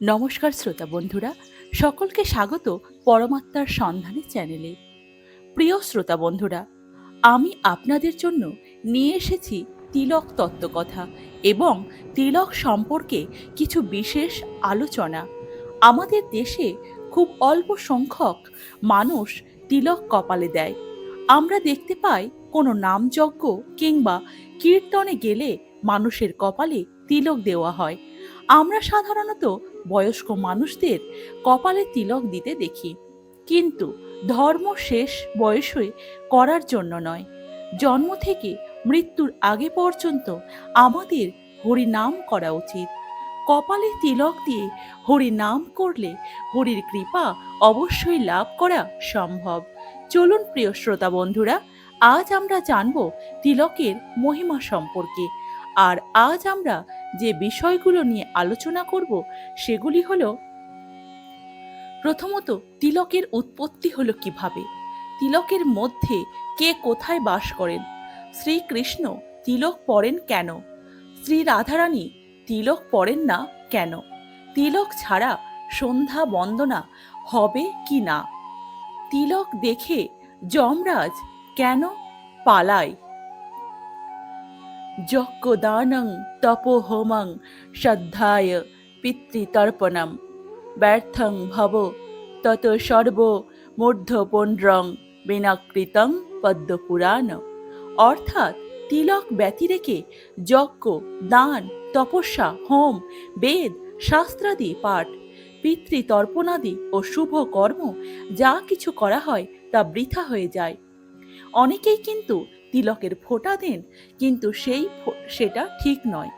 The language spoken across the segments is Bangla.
নমস্কার শ্রোতা বন্ধুরা, সকলকে স্বাগত পরমাত্মার সন্ধানে চ্যানেলে। প্রিয় শ্রোতা বন্ধুরা, আমি আপনাদের জন্য নিয়ে এসেছি তিলক তত্ত্বকথা এবং তিলক সম্পর্কে কিছু বিশেষ আলোচনা। আমাদের দেশে খুব অল্প সংখ্যক মানুষ তিলক কপালে দেয়। আমরা দেখতে পাই কোনো নামযজ্ঞ কিংবা কীর্তনে গেলে মানুষের কপালে তিলক দেওয়া হয়। আমরা সাধারণত বয়স্ক মানুষদের কপালে তিলক দিতে দেখি। কিন্তু ধর্ম শেষ বয়সে করার জন্য নয়। জন্ম থেকে মৃত্যুর আগে পর্যন্ত আমাদের হরিনাম করা উচিত। কপালে তিলক দিয়ে হরি নাম করলে হরির কৃপা অবশ্যই লাভ করা সম্ভব। চলুন প্রিয় শ্রোতা বন্ধুরা, আজ আমরা জানব তিলকের মহিমা সম্পর্কে। আর আজ আমরা যে বিষয়গুলো নিয়ে আলোচনা করব, সেগুলি হলো প্রথমত তিলকের উৎপত্তি হলো কীভাবে? তিলকের মধ্যে কে কোথায় বাস করেন? শ্রীকৃষ্ণ তিলক পরেন কেন? শ্রী রাধারানী তিলক পরেন না কেন? তিলক ছাড়া সন্ধ্যা বন্দনা হবে কি না? তিলক দেখে যমরাজ কেন পালায়? যজ্ঞদানং তপোহোমং শ্রদ্ধায় পিতৃতর্পণম। ব্যর্থং ভব, তত সর্ব মূর্ধপুণ্ড্রং বিনাকৃতং পদ্মপুরাণ। অর্থাৎ তিলক ব্যতিরেকে যজ্ঞ, দান, তপস্যা, হোম, বেদ, শাস্ত্রাদি, পাঠ, পিতৃতর্পণাদি ও শুভ কর্ম যা কিছু করা হয় তা বৃথা হয়ে যায়। অনেকেই কিন্তু তিলকের ফোঁটা দেন, কিন্তু সেই সেটা ঠিক নয়।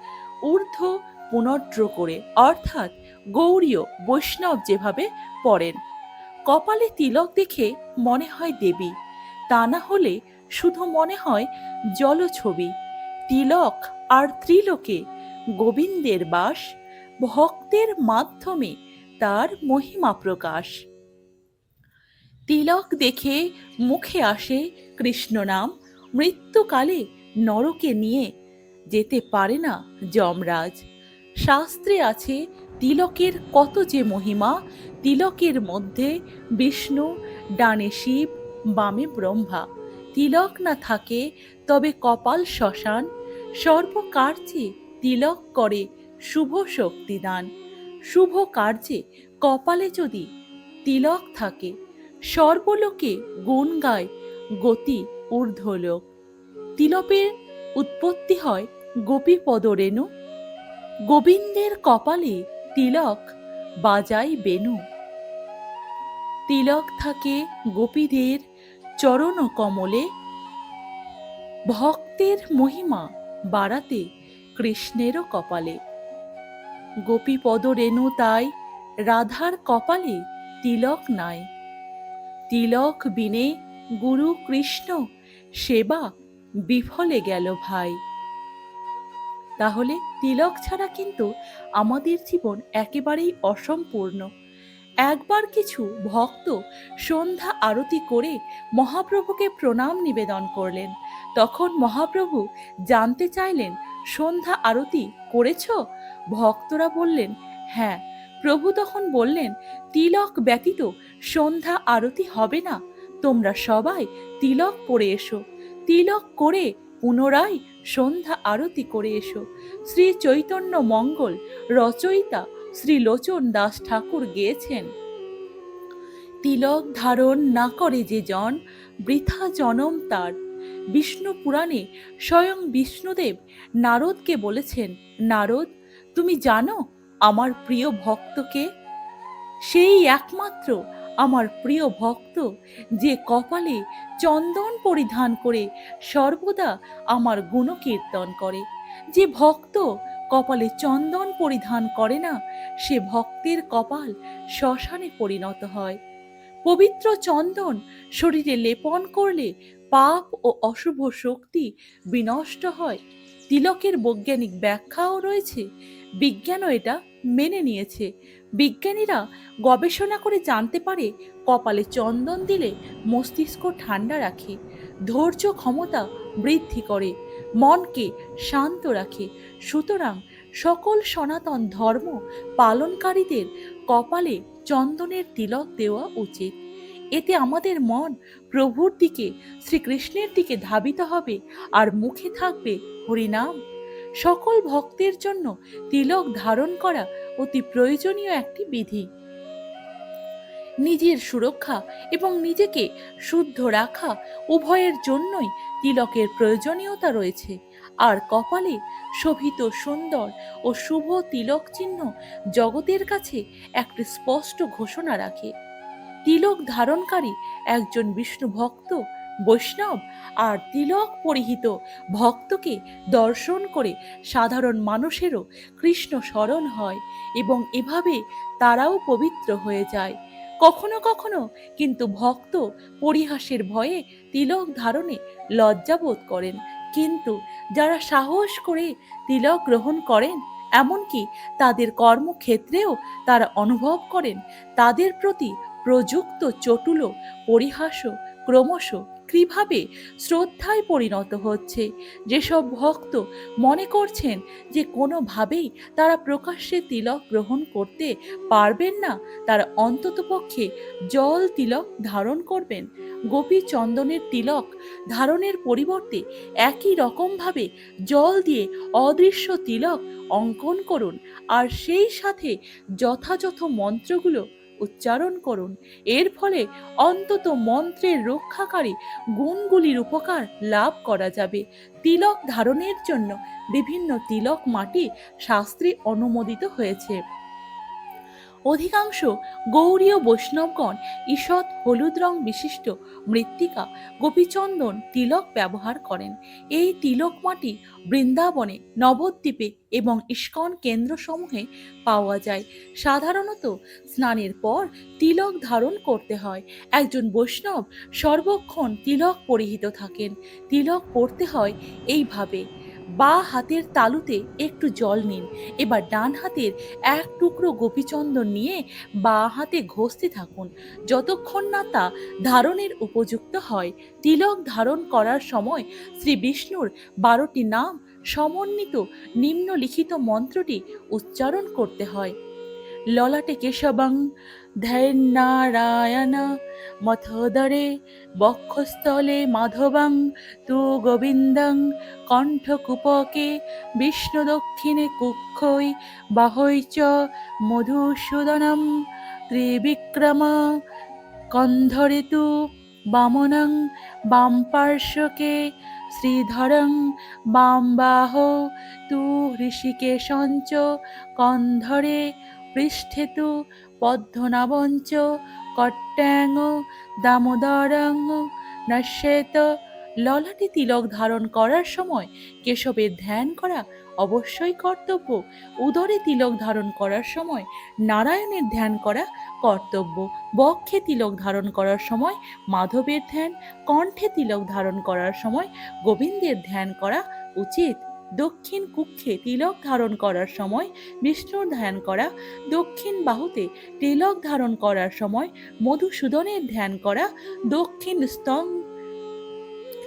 ঊর্ধ্ব পুনর্দ্র করে, অর্থাৎ গৌরীয় বৈষ্ণব যেভাবে পড়েন। কপালে তিলক দেখে মনে হয় দেবী, তা না হলে শুধু মনে হয় জলছবি। তিলক আর ত্রিলোকে গোবিন্দের বাস, ভক্তের মাধ্যমে তার মহিমা প্রকাশ। তিলক দেখে মুখে আসে কৃষ্ণ নাম মৃত্যুকালে নরকে নিয়ে যেতে পারে না যমরাজ। শাস্ত্রে আছে, তিলকের কত যে মহিমা, তিলকের মধ্যে বিষ্ণু, ডানে শিব, বামে ব্রহ্মা। তিলক না থাকে, তবে কপাল শ্মশান। সর্বকার্যে তিলক করে শুভ শক্তিদান শুভ কার্যে কপালে যদি তিলক থাকে, সর্বলোকে গুণ গায় গতি ঊর্ধ্বলোক। তিলপের উৎপত্তি হয় গোপীপদ রেণু গোবিন্দের কপালে তিলক বাজাই বেনু তিলক থাকে গোপীদের চরণ কমলে ভক্তের মহিমা বাড়াতে কৃষ্ণেরও কপালে। গোপীপদ রেণু তাই রাধার কপালে তিলক নাই। তিলক বিনে গুরু কৃষ্ণ সেবা বিফলে গেল ভাই। তাহলে তিলক ছাড়া কিন্তু আমাদের জীবন একেবারেই অসম্পূর্ণ। একবার কিছু ভক্ত সন্ধ্যা আরতি করে মহাপ্রভুকে প্রণাম নিবেদন করলেন। তখন মহাপ্রভু জানতে চাইলেন, সন্ধ্যা আরতি করেছ? ভক্তরা বললেন হ্যাঁ। প্রভু তখন বললেন, তিলক ব্যতীত সন্ধ্যা আরতি হবে না। তোমরা সবাই তিলক পরে এসো। তিলক করে পুনরায় সন্ধ্যা আরতি করে এসো। শ্রী চৈতন্য মঙ্গল রচয়িতা শ্রী লোচন দাস ঠাকুর গেয়েছেন। তিলক ধারণ না করে যে জন, বৃথা জনম তার। বিষ্ণু পুরাণে স্বয়ং বিষ্ণুদেব নারদকে বলেছেন, নারদ, তুমি জানো আমার প্রিয় ভক্তকে? সেই একমাত্র আমার প্রিয় ভক্ত, যে কপালে চন্দন পরিধান করে সর্বদা আমার গুণকীর্তন করে। যে ভক্ত কপালে চন্দন পরিধান করে না, সে ভক্তের কপাল শ্মশানে পরিণত হয়। পবিত্র চন্দন শরীরে লেপন করলে পাপ ও অশুভ শক্তি বিনষ্ট হয়। তিলকের বৈজ্ঞানিক ব্যাখ্যাও রয়েছে বিজ্ঞানও এটা মেনে নিয়েছে। বিজ্ঞানীরা গবেষণা করে জানতে পারে কপালে চন্দন দিলে মস্তিষ্ক ঠান্ডা রাখে, ধৈর্য ক্ষমতা বৃদ্ধি করে, মনকে শান্ত রাখে। সুতরাং সকল সনাতন ধর্ম পালনকারীদের কপালে চন্দনের তিলক দেওয়া উচিত। এতে আমাদের মন প্রভুর দিকে, শ্রীকৃষ্ণের দিকে ধাবিত হবে আর মুখে থাকবে হরিনাম। সকল ভক্তের জন্য তিলক ধারণ করা অতি প্রয়োজনীয় একটি বিধি। নিজের সুরক্ষা এবং নিজেকে শুদ্ধ রাখা উভয়ের জন্যই তিলকের প্রয়োজনীয়তা রয়েছে। আর কপালে শোভিত সুন্দর ও শুভ তিলক চিহ্ন জগতের কাছে একটি স্পষ্ট ঘোষণা রাখে। তিলক ধারণকারী একজন বিষ্ণু ভক্ত বৈষ্ণব আর তিলক পরিহিত ভক্তকে দর্শন করে সাধারণ মানুষেরও কৃষ্ণ স্মরণ হয় এবং এভাবে তারাও পবিত্র হয়ে যায়। কখনো কখনো কিন্তু ভক্ত পরিহাসের ভয়ে তিলক ধারণে লজ্জাবোধ করেন। কিন্তু যারা সাহস করে তিলক গ্রহণ করেন, এমনকি তাদের কর্মক্ষেত্রেও তারা অনুভব করেন, তাদের প্রতি প্রযুক্ত চটুল পরিহাসও ক্রমশ কীভাবে শ্রদ্ধায় পরিণত হচ্ছে? যেসব ভক্ত মনে করছেন যে কোনোভাবেই তারা প্রকাশ্যে তিলক গ্রহণ করতে পারবেন না, তারা অন্ততপক্ষে জল তিলক ধারণ করবেন। গোপী চন্দনের তিলক ধারণের পরিবর্তে একই রকমভাবে জল দিয়ে অদৃশ্য তিলক অঙ্কন করুন। আর সেই সাথে যথাযথ মন্ত্রগুলো উচ্চারণ করুন। এর ফলে অন্তত মন্ত্রের রক্ষাকারী গুণগুলির উপকার লাভ করা যাবে। তিলক ধারণের জন্য বিভিন্ন তিলক মাটি শাস্ত্রে অনুমোদিত হয়েছে। অধিকাংশ গৌরীয় বৈষ্ণবগণ ঈষৎ হলুদ রং বিশিষ্ট মৃত্তিকা গোপীচন্দন তিলক ব্যবহার করেন। এই তিলক মাটি বৃন্দাবনে নবদ্বীপে এবং ইস্কন কেন্দ্রসমূহে পাওয়া যায়। সাধারণত স্নানের পর তিলক ধারণ করতে হয়। একজন বৈষ্ণব সর্বক্ষণ তিলক পরিহিত থাকেন। তিলক পরতে হয় এইভাবে। বা হাতের তালুতে একটু জল নিন। এবার ডান হাতের এক টুকরো গোপীচন্দন নিয়ে বা হাতে ঘষতে থাকুন। যতক্ষণ না তা ধারণের উপযুক্ত হয়, তিলক ধারণ করার সময় শ্রী বিষ্ণুর বারোটি নাম সমন্বিত নিম্নলিখিত মন্ত্রটি উচ্চারণ করতে হয়। ললাটে কেশবং ধ্যানারায়ণ মথোদরে বক্ষস্থলে মাধবং তু গোবিন্দং কণ্ঠকূপকে বিষ্ণু দক্ষিণে কুক্ষৈ বাহৈ চ মধুসূদনম ত্রিবিক্রম কন্ধরে তু বামনং বাম পার্শ্বকে শ্রীধরং বাম বাহ তু ঋষিকেশঞ্চ কন্ধরে পৃষ্ঠে তু পদ্মনাবঞ্চ কট্যাং দামোদরং নশ্যেত। ললাটি তিলক ধারণ করার সময় কেশবের ধ্যান করা অবশ্যই কর্তব্য। উদরে তিলক ধারণ করার সময় নারায়ণের ধ্যান করা কর্তব্য। বক্ষে তিলক ধারণ করার সময় মাধবের ধ্যান, কণ্ঠে তিলক ধারণ করার সময় গোবিন্দের ধ্যান করা উচিত। দক্ষিণ কুক্ষে তিলক ধারণ করার সময় বিষ্ণুর ধ্যান করা, দক্ষিণ বাহুতে তিলক ধারণ করার সময় মধুসূদনের ধ্যান করা, দক্ষিণ স্তং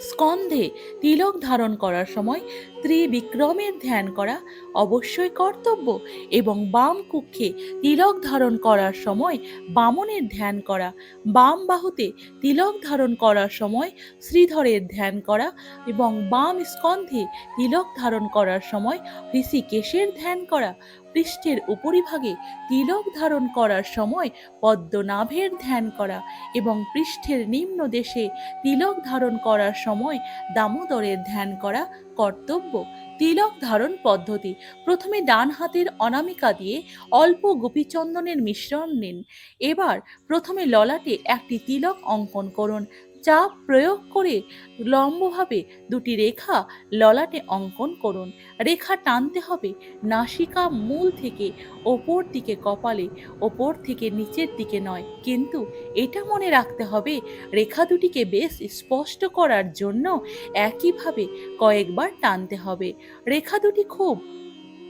স্কন্ধে তিলক ধারণ করার সময় ত্রিবিক্রমের ধ্যান করা অবশ্যই কর্তব্য এবং বাম কুক্ষে তিলক ধারণ করার সময় বামনের ধ্যান করা, বাম বাহুতে তিলক ধারণ করার সময় শ্রীধরের ধ্যান করা এবং বাম স্কন্ধে তিলক ধারণ করার সময় ঋষিকেশের ধ্যান করা। পৃষ্ঠের উপরিভাগে তিলক ধারণ করার সময় পদ্মনাভের ধ্যান করা এবং পৃষ্ঠের নিম্ন দেশে তিলক ধারণ করার সময় দামোদরের ধ্যান করা কর্তব্য। তিলক ধারণ পদ্ধতি। প্রথমে ডান হাতের অনামিকা দিয়ে অল্প গোপীচন্দনের মিশ্রণ নিন। এবার প্রথমে ললাটে একটি তিলক অঙ্কন করুন। চাপ প্রয়োগ করে লম্বভাবে দুটি রেখা ললাটে অঙ্কন করুন। রেখা টানতে হবে। নাসিকা মূল থেকে ওপর দিকে কপালে, ওপর থেকে নিচের দিকে নয়। কিন্তু এটা মনে রাখতে হবে, রেখা দুটিকে বেশ স্পষ্ট করার জন্য একইভাবে কয়েকবার টানতে হবে। রেখা দুটি খুব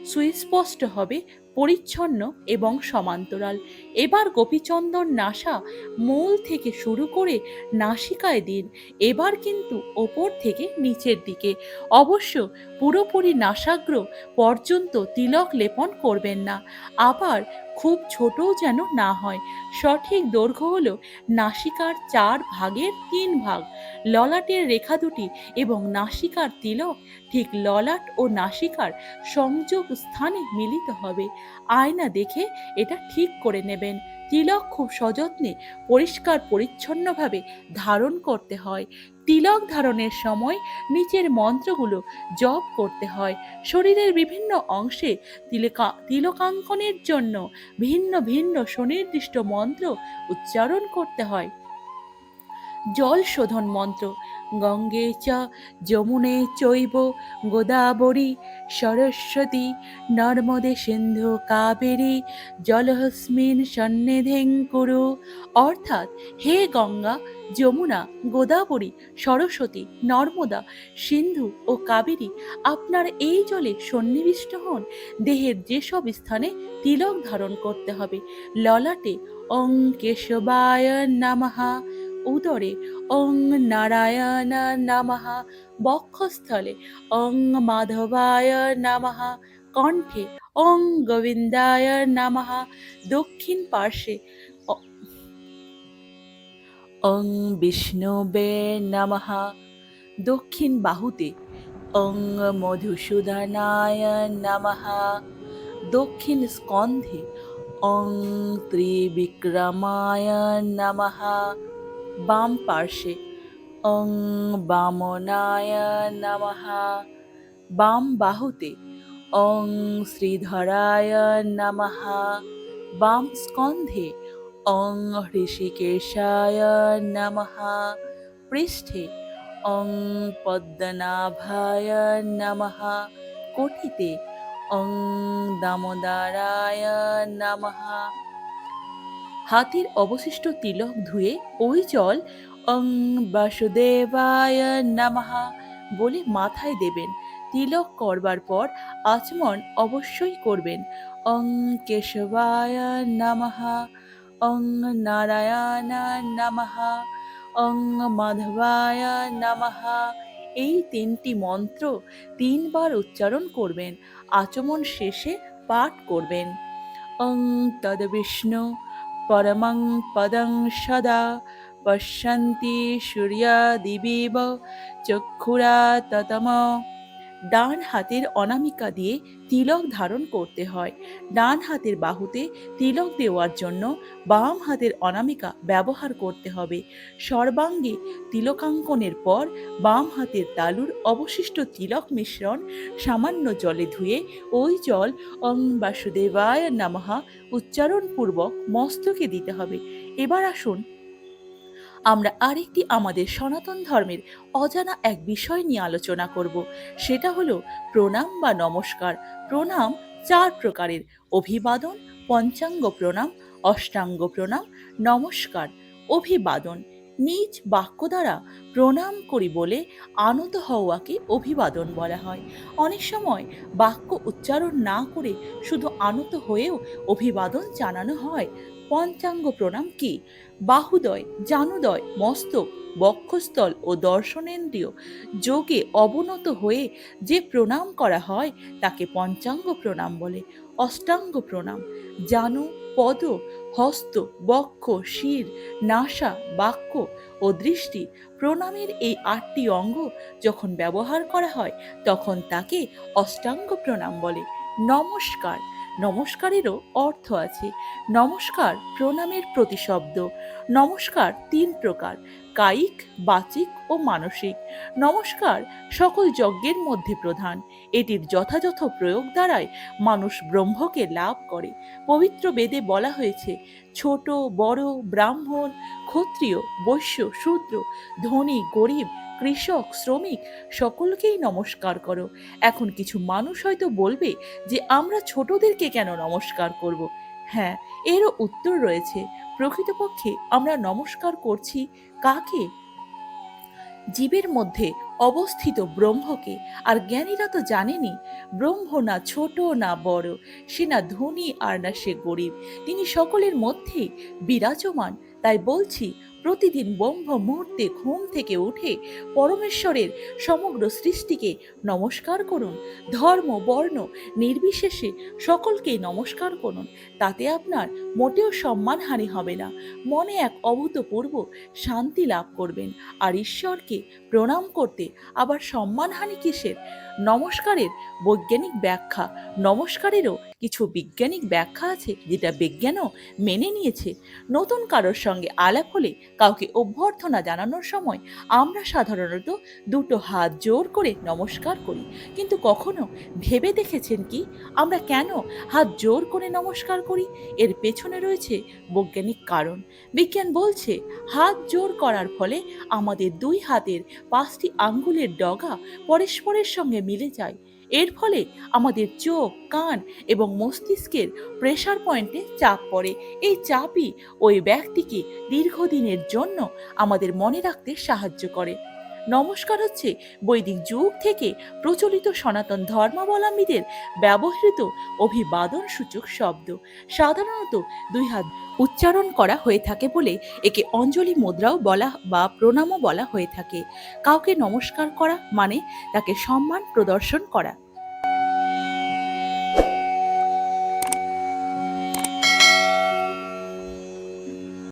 সুস্পষ্ট হবে পরিচ্ছন্ন এবং সমান্তরাল। এবার গোপীচন্দন নাসা মূল থেকে শুরু করে নাসিকায় দিন, এবার কিন্তু ওপর থেকে নিচের দিকে। অবশ্য পুরোপুরি নাসাগ্র পর্যন্ত তিলক লেপন করবেন না। আবার খুব ছোটও যেন না হয়। সঠিক দৈর্ঘ্য হল নাসিকার চার ভাগের তিন ভাগ। ললাটের রেখা দুটি এবং নাসিকার তিলক, ঠিক ললাট ও নাসিকার সংযোগ স্থানে মিলিত হবে। আয়না দেখে এটা ঠিক করে নেবেন। তিলক খুব সযত্নে, পরিষ্কার পরিচ্ছন্নভাবে ধারণ করতে হয়। তিলক ধারণের সময় নিচের মন্ত্রগুলো জপ করতে হয়। শরীরের বিভিন্ন অংশে তিলকা, তিলকাঙ্কনের জন্য ভিন্ন ভিন্ন সুনির্দিষ্ট মন্ত্র উচ্চারণ করতে হয়। জল শোধন মন্ত্র গঙ্গে চ, যমুনে চৈব, গোদাবরী, সরস্বতী, নর্মদে সিন্ধু, কাবেরী, জলহস্মিন সন্নিধিং কুরু। অর্থাৎ হে গঙ্গা, যমুনা, গোদাবরী, সরস্বতী, নর্মদা, সিন্ধু ও কাবেরী, আপনার এই জলে সন্নিবিষ্ট হন। দেহের যেসব স্থানে তিলক ধারণ করতে হবে, ললাটে অং কেশবায় নামাহা উদরে, অং নারায়ণ নামাহ বক্ষস্থলে, অং মাধবায় নামাহ কণ্ঠে, অং গোবিন্দায় নামাহ দক্ষিণ পার্শ্বে, অ- বিষ্ণুবে নামাহ দক্ষিণ বাহুতে, অং মধুসূদনায় নামাহ দক্ষিণ স্কন্ধে, অং ত্রিবিক্রমায় নামাহ বাম পার্শ্বে। অং বামনায় নমঃ। বাম বাহুতে অং শ্রীধরায় নমঃ। বাম স্কন্ধে অং হৃষিকেশায় নমঃ। পৃষ্ঠে অং পদ্মনাভায় নমঃ। কোটিতে অং দামোদরায় নমঃ। হাতির অবশিষ্ট তিলক ধুয়ে ওই জল অং বাসুদেবায় নামাহা বলে মাথায় দেবেন। তিলক করবার পর আচমন অবশ্যই করবেন। অং কেশবায় নামাহা অং নারায়ণ নামাহা অং মাধবায় নামাহা। এই তিনটি মন্ত্র তিনবার উচ্চারণ করবেন। আচমন শেষে পাঠ করবেন। অং তদ্বিষ্ণু পরমং পদং সদা পশ্যন্তি সূর্যাদিবিব চক্ষুরা ততম ডান হাতের অনামিকা দিয়ে তিলক ধারণ করতে হয়। ডান হাতের বাহুতে তিলক দেওয়ার জন্য বাম হাতের অনামিকা ব্যবহার করতে হবে। সর্বাঙ্গে তিলকাঙ্কনের পর বাম হাতের তালুর অবশিষ্ট তিলক মিশ্রণ সামান্য জলে ধুয়ে ওই জল অং বাসুদেবায় নামহা উচ্চারণপূর্বক মস্তকে দিতে হবে। এবার আসুন আমরা আরেকটি আমাদের সনাতন ধর্মের অজানা এক বিষয় নিয়ে আলোচনা করব। সেটা হলো প্রণাম বা নমস্কার। প্রণাম চার প্রকারের। অভিবাদন, পঞ্চাঙ্গ প্রণাম, অষ্টাঙ্গ প্রণাম, নমস্কার, অভিবাদন। নিজ বাক্য দ্বারা প্রণাম করি বলে আনত হওয়াকে অভিবাদন বলা হয়। অনেক সময় বাক্য উচ্চারণ না করে শুধু আনত হয়েও অভিবাদন জানানো হয়। পঞ্চাঙ্গ প্রণাম কি? বাহুদয়, জানুদয়, মস্তক, বক্ষস্থল ও দর্শনেন্দ্রিয় যোগে অবনত হয়ে যে প্রণাম করা হয়, তাকে পঞ্চাঙ্গ প্রণাম বলে। অষ্টাঙ্গ প্রণাম, জানু, পদ, হস্ত, বক্ষ, শির, নাসা, বাক্য ও দৃষ্টি প্রণামের এই আটটি অঙ্গ যখন ব্যবহার করা হয়, তখন তাকে অষ্টাঙ্গ প্রণাম বলে। নমস্কার। নমস্কারেরও অর্থ আছে। নমস্কার প্রণামের প্রতিশব্দ। নমস্কার তিন প্রকার, কায়িক, বাচিক ও মানসিক। নমস্কার সকল যজ্ঞের মধ্যে প্রধান। এটির যথাযথ প্রয়োগ দ্বারাই মানুষ ব্রহ্মকে লাভ করে। পবিত্র বেদে বলা হয়েছে, ছোট, বড়, ব্রাহ্মণ, ক্ষত্রিয়, বৈশ্য, শূদ্র, ধনী, গরিব কৃষক, শ্রমিক, সকলকেই নমস্কার করো। এখন কিছু মানুষ হয়তো বলবে যে, আমরা ছোটদেরকে কেন নমস্কার করব? হ্যাঁ এরও উত্তর রয়েছে। প্রকৃতপক্ষে আমরা নমস্কার করছি কাকে? জীবের মধ্যে অবস্থিত ব্রহ্মকে। আর জ্ঞানীরা তো জানেনি ব্রহ্ম না ছোট না বড়, সে না ধনী আর না সে গরিব। তিনি সকলের মধ্যেই বিরাজমান। তাই বলছি প্রতিদিন ব্রহ্ম মুহূর্তে ঘুম থেকে উঠে পরমেশ্বরের সমগ্র সৃষ্টিকে নমস্কার করুন। ধর্ম, বর্ণ, নির্বিশেষে সকলকেই নমস্কার করুন। তাতে আপনার মোটেও সম্মানহানি হবে না। মনে এক অভূতপূর্ব শান্তি লাভ করবেন। আর ঈশ্বরকে প্রণাম করতে আবার সম্মানহানি কিসের? নমস্কারের বৈজ্ঞানিক ব্যাখ্যা। নমস্কারেরও কিছু বৈজ্ঞানিক ব্যাখ্যা আছে যেটা বিজ্ঞানও মেনে নিয়েছে। নতুন কারোর সঙ্গে আলাপ হলে কাউকে অভ্যর্থনা জানানোর সময় আমরা সাধারণত দুটো হাত জোর করে নমস্কার করি। কিন্তু কখনো ভেবে দেখেছেন কি? আমরা কেন হাত জোর করে নমস্কার করি? এর পেছনে রয়েছে বৈজ্ঞানিক কারণ। বিজ্ঞান বলছে, হাত জোর করার ফলে আমাদের দুই হাতের পাঁচটি আঙ্গুলের ডগা পরস্পরের সঙ্গে মিলে যায়। এর ফলে আমাদের চোখ, কান এবং মস্তিষ্কের প্রেশার পয়েন্টে চাপ পড়ে। এই চাপই ওই ব্যক্তিকে দীর্ঘদিনের জন্য আমাদের মনে রাখতে সাহায্য করে। নমস্কার হচ্ছে বৈদিক যুগ থেকে প্রচলিত সনাতন ধর্মাবলম্বীদের ব্যবহৃত অভিবাদন সূচক শব্দ। সাধারণত দুই হাত উচ্চারণ করা হয়ে থাকে বলে একে অঞ্জলি মুদ্রাও বলা বা প্রণামও বলা হয়ে থাকে। কাউকে নমস্কার করা মানে তাকে সম্মান প্রদর্শন করা।